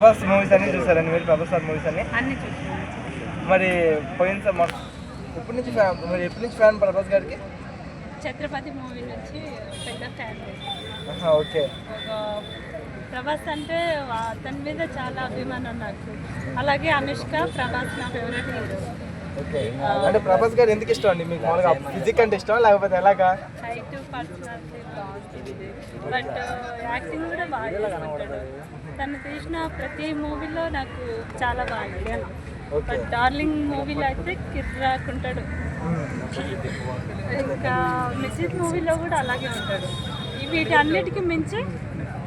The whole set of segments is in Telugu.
ప్రభాస్ మూవీస్ అన్ని చూసారండి మీరు ప్రభాస్ సార్ మూవీస్ అన్ని? అన్ని మరి పోయిన సం- మొ- ఎప్పటి నుంచి ఫ్యాన్ మరి ఎప్పటి నుంచి ఫ్యాన్ ప్రభాస్ గారికి? ఛత్రపతి మూవీ నుంచి పెద్ద ఫ్యాన్. ఓకే. ప్రభాస్ అంటే అతని మీద చాలా అభిమానం నాకు. అలాగే అనుష్క ప్రభాస్ నా ఫేవరెట్ హీరో ఓకే. అంటే ప్రభాస్ గారు ఎందుకు ఇష్టం అండి? మీకు మామూలుగా ఫిజిక్ అంటే ఇష్టం లేకపోతే ఎలాగా? హైట్ పర్సనాలిటీ బాగుంటుంది బట్ యాక్టింగ్ కూడా బాగా తను తీసిన ప్రతి మూవీలో నాకు చాలా బాగా బట్ డార్లింగ్ మూవీలో అయితే కిర్రాకుంటాడు ఇంకా మిసిస్ మూవీలో కూడా అలాగే ఉంటాడు. వీటన్నిటికీ మించి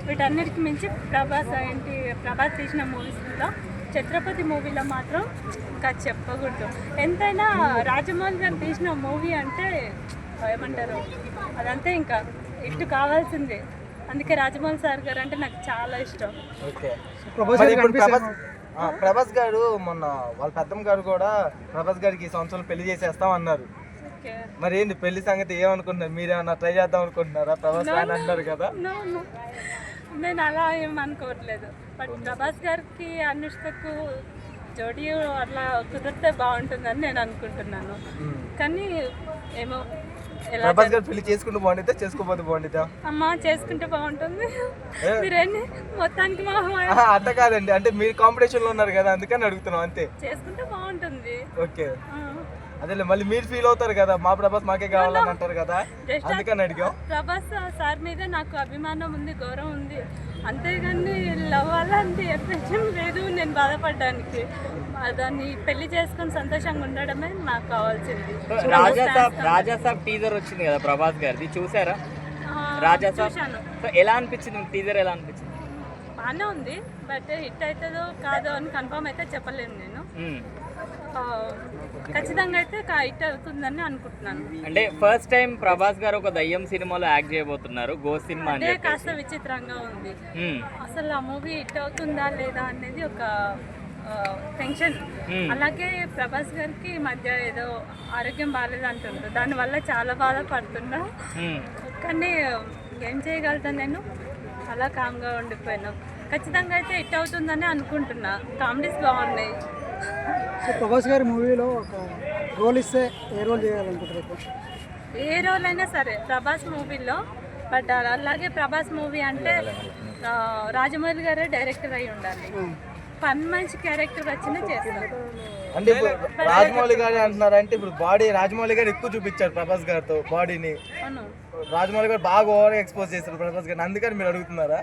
వీటన్నిటికి మించి ప్రభాస్ ఏంటి ప్రభాస్ తీసిన మూవీస్లో ఛత్రపతి మూవీలో మాత్రం ఇంకా చెప్పకూడదు. ఎంతైనా రాజమౌళి గారు తీసిన మూవీ అంటే ఏమంటారు అదంతే ఇంకా ఇటు కావాల్సిందే. అందుకే రాజమౌళి సార్ గారు అంటే నాకు చాలా ఇష్టం. ఓకే. మరి ఇప్పుడు ప్రభాస్ ఆ, ప్రభాస్ గారు మొన్న వాళ్ళ పెద్దమ్మ గారు కూడా ప్రభాస్ గారికి ఈ సంవత్సరం పెళ్ళి చేసేస్తాం అన్నారు. ఓకే. మరి ఏంటి పెళ్ళి సంగతి ఏమనుకుంటున్నారు? మీరేమన్నా ట్రై చేద్దాం అనుకుంటున్నారా? ప్రభాస్ ఫ్యాన్ అంటారు కదా. No, no. నేను అలా ఏం అనుకోవట్లేదు. బట్ ప్రభాస్ గారికి అనుష్కకు జోడీ అట్లా కుదిరితే బాగుంటుందని నేను అనుకుంటున్నాను. కానీ ఏమో ప్రభాస్ గారు పెళ్ళి చేసుకుంటూ బాగుండితే చేసుకోపోతే బాగుండిద్దా? అమ్మా చేసుకుంటే బాగుంటుంది? మీరేంటి? మొత్తానికి అట్ట కాదండి. అంటే మీరు కాంపిటీషన్లో ఉన్నారు కదా అందుకని అడుగుతున్నాం అంతే. చేసుకుంటే బాగుంటుంది. ఓకే. అదేలే మళ్ళీ మీరు ఫీల్ అవుతారు కదా మా ప్రభాస్ మాకే కావాలని అంటారు కదా అందుకని అడిగాం. ప్రభాస్ సార్ మీద నాకు అభిమానం ఉంది గౌరవం ఉంది. అంతేగాని లవ్ అలాంటి ఎఫెక్షన్ లేదు నేను బాధపడడానికి. దాన్ని పెళ్ళి చేసుకొని సంతోషంగా ఉండడమే నాకు కావాల్సింది. రాజా సాబ్ రాజా సాబ్ టీజర్ వచ్చింది కదా ప్రభాస్ గారిది చూసారా? ఆ, రాజా సాబ్. చూశాను. సో ఎలా అనిపించింది టీజర్ ఎలా అనిపించింది? బాగానే ఉంది బట్ హిట్ అవుతుందో కాదో అని కన్ఫర్మ్ అయితే చెప్పలేను నేను. మ్మ్. ఆ, ఖచ్చితంగా అయితే హిట్ అవుతుందని అనుకుంటున్నాను. అంటే ఫస్ట్ టైం ప్రభాస్ గారు ఒక దయ్యం సినిమాలో యాక్ట్ చేయబోతున్నారు గో సినిమా అని అదే చెప్పి కాస్త విచిత్రంగా ఉంది. మ్మ్. అసలు ఆ మూవీ హిట్ అవుతుందా లేదా అనేది ఒక టెన్షన్ Hmm. అలాగే ప్రభాస్ గారికి మధ్య ఏదో ఆరోగ్యం బాగాలేదు అంటుండ్రు దానివల్ల చాలా బాధపడుతున్నా మ్మ్. కానీ ఏం చేయగలుగుతాను నేను? అలా కామ్గా ఉండిపోయాను. ఖచ్చితంగా అయితే హిట్ అవుతుందని అనుకుంటున్నా. కామెడీస్ బాగున్నాయి. సో ప్రభాస్ గారి మూవీలో ఒక రోల్ ఇస్తే ఏ రోల్ చేయాలనుకుంటారు ఎక్కువ ఏ రోల్ అయినా సరే ప్రభాస్ మూవీలో. బట్ అలాగే ప్రభాస్ మూవీ అంటే రాజమౌళి గారే డైరెక్టర్ అయి ఉండాలి. పని మంచి క్యారెక్టర్ వచ్చినా అంటే ఇప్పుడు రాజమౌళి గారు అంటున్నారు అంటే ఇప్పుడు బాడీ రాజమౌళి గారు ఎక్కువ చూపించారు ప్రభాస్ గారితో బాడీని. అవును. రాజమౌళి గారు బాగా ఓవర్ ఎక్స్పోజ్ చేశారు ప్రభాస్ గారిని. అందుకని మీరు అడుగుతున్నారా?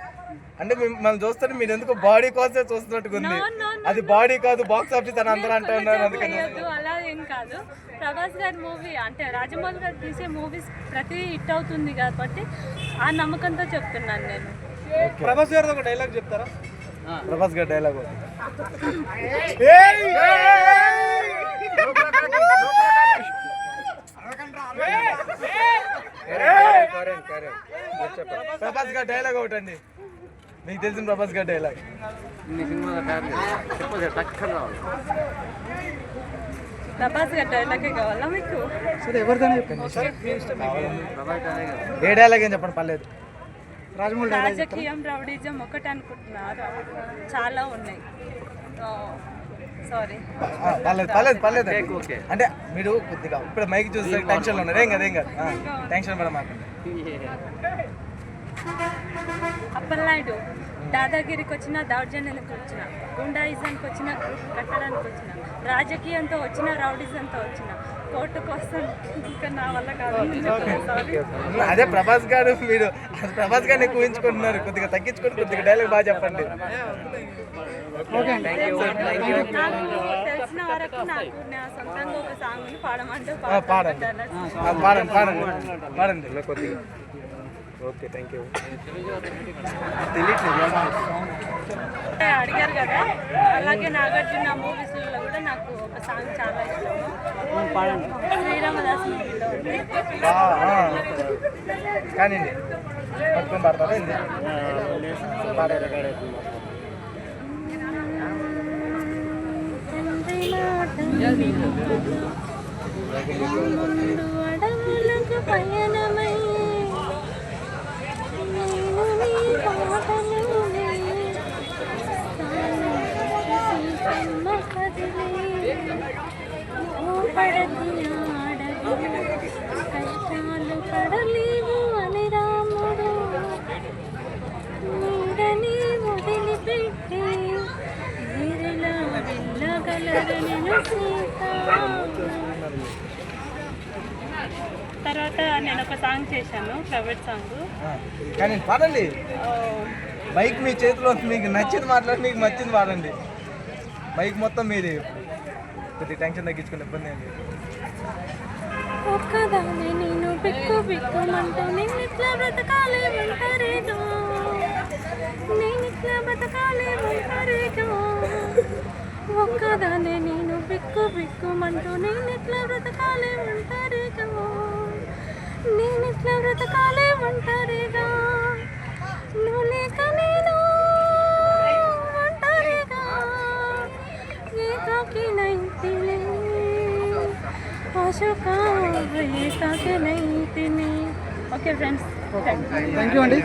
అంటే మిమ్మల్ని చూస్తే మీరు ఎందుకు బాడీ కోసమే చూస్తున్నట్టుగా ఉంది No, no, no, అది బాడీ కాదు బాక్స్ ఆఫీస్ అని అందరూ అంటూ ఉన్నారు అందుకని. చేయొద్దు, అలా ఏం కాదు. ప్రభాస్ గారి మూవీ అంటే రాజమౌళి గారు తీసే మూవీస్ ప్రతి హిట్ అవుతుంది కాబట్టి ఆ నమ్మకంతో చెప్తున్నాను నేను. ప్రభాస్ గారితో ఒక డైలాగ్ చెప్తారా? ప్రభాస్ గారి డైలాగ్ ప్రభాస్ గారి డైలాగ్ ఒకటి అండి మీకు తెలిసిన ప్రభాస్ గారి డైలాగ్ ప్రభాస్ గారి డైలాగే కావాలా మీకు? సరే ఎవరిదైనా చెప్పండి. ఏ డైలాగ్ ఏం చెప్పండి పర్లేదు. రాజకీయం రౌడీజం ఒకటి అనుకుంటున్నారు. చాలా ఉన్నాయి. సారీ పర్లేదు పర్లేదు అంటే మీరు కొద్దిగా ఇప్పుడు మైక్ చూస్తే టెన్షన్లో ఉన్నారు. ఏం కదా ఏం కాదు. టెన్షన్ పడమాకండి. అప్పలనాయుడు దాదాగిరికి వచ్చిన దౌర్జన్యానికి వచ్చిన గుండాయిజంకి వచ్చిన కట్టడానికి వచ్చిన. రాజకీయంతో వచ్చిన రౌడిజంతో వచ్చిన కోర్టు కోసం ఇంకా నా వల్ల కాదు అదే ప్రభాస్ గారు మీరు ప్రభాస్ గారిని ఊహించుకుంటున్నారు. కొద్దిగా తగ్గించుకొని కొద్దిగా డైలాగ్ బాగా చెప్పండి. ఓకే అండి నాకు తెలిసిన వరకు నాకు నా సొంతంగా ఒక సాంగ్ పాడమంటూ ఆ, పాడండి. పాడుకుంటాను ఆ, పాడండి పాడండి. పాడండి. కొద్దిగా. ఓకే థ్యాంక్ యూ తెలియట్లేదు అడిగారు కదా అలాగే నాగార్జున మూవీస్లో కూడా నాకు ఒక సాంగ్ చాలా ఇష్టము. శ్రీరామదాస్ మూవీలో ఉంది ఆ, ఆ. కానివ్వండి. పట్టుకొని పడతారా ఏంది? ముందు అడవులకు పయనమై నేను నీ పాటలోనే ఆడది ఆడది కష్టాలు పడలేవు అని రాముడు. నీడని వదిలిపెట్టి సీత తర్వాత నేను ఒక సాంగ్ చేశాను ప్రైవేట్ సాంగ్ కానీ పాడండి. బైక్ మీ చేతిలో మీకు నచ్చింది మాట్లాడి మీకు నచ్చింది పాడండి. బైక్ మొత్తం మీది. కొద్ది టెన్షన్ తగ్గించుకునే ఇబ్బంది అండి ఒక్కదాన్ని నేను బిక్కు బిక్కుమంటూ నేను ఇట్లా బ్రతకాలి ఉంటారేదో నేను ఇట్లా బ్రతకాలి ఉంటారేదో ఒక్కదాన్ని నేను బిక్కు బిక్కుమంటూ నేను ఇట్లా బ్రతకాలి ఉంటారేదో నేను ఇట్లా బ్రతకాలి ఉంటారేగా నువ్వు లేక నేను ఒంటరిగా ఏకాకినైతిని Ashoka okay friends thank you అండి.